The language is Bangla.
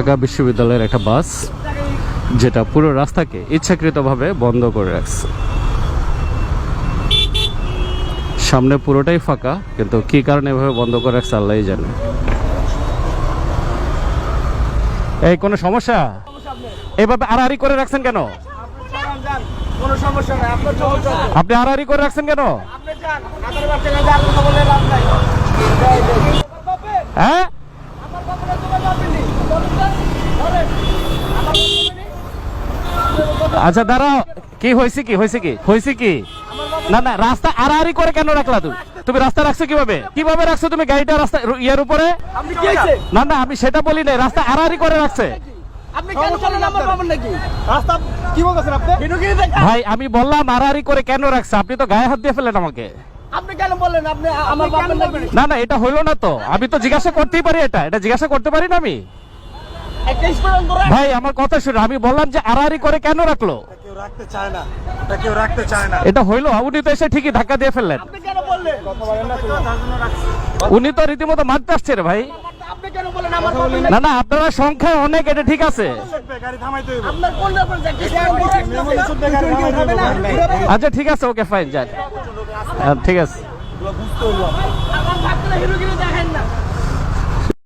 ঢাকা বিশ্ববিদ্যালয়ের একটা বাস যেটা পুরো রাস্তাকে ইচ্ছাকৃতভাবে বন্ধ করে রাখছে। সামনে পুরোটাই ফাঁকা কিন্তু কি কারণে এভাবে বন্ধ করে রাখছে আল্লাহ জানে। এই কোনো সমস্যা? এভাবে আড়াআড়ি করে রাখছেন কেন। আপনি আড়াআড়ি করে রাখছেন কেন? আপনি যান আপনার বাচ্চা কাছে আর কথা বলে লাভ নাই হ্যাঁ আমার বাপের তোমার বাপেনি ধরেন আমার আচ্ছা দাঁড়াও। কি হয়েছে কি? হয়েছে কি? হয়েছে কি? না না রাস্তা আড়াআড়ি করে কেন রাখলা তুমি? তুমি রাস্তা রাখছো কীভাবে? কীভাবে রাখছো তুমি গাড়িটা রাস্তা ইয়ের উপরে? না না আমি সেটা বলি নাই রাস্তা আড়াআড়ি করে রাখছে। ভাই আমি বললাম আড়াআড়ি করে কেন রাখছে? আপনি তো গায়ে হাত দিয়ে ফেলেন আমাকে। আপনি কেন বললেন? আপনি আমার বাবার নাকি না না এটা হইল না তো। আমি তো জিজ্ঞাসা করতেই পারি এটা। এটা জিজ্ঞাসা করতে পারি না আমি? ভাই আমার কথা শুনে আমি বললাম যে আড়াআড়ি করে কেন রাখল? কেউ রাখতে চায় না এটা কেউ রাখতে চায় না। এটা হইল উনি তো এসে ঠিকই ধাক্কা দিয়ে ফেললেন। আপনি কেন বললেন? উনি তো রীতিমতো মারতে আসছে রে ভাই। না না আপনারা সংখ্যায় অনেক এটা ঠিক আছে। আচ্ছা ঠিক আছে ওকে ফাইন যান। হ্যাঁ, ঠিক আছে।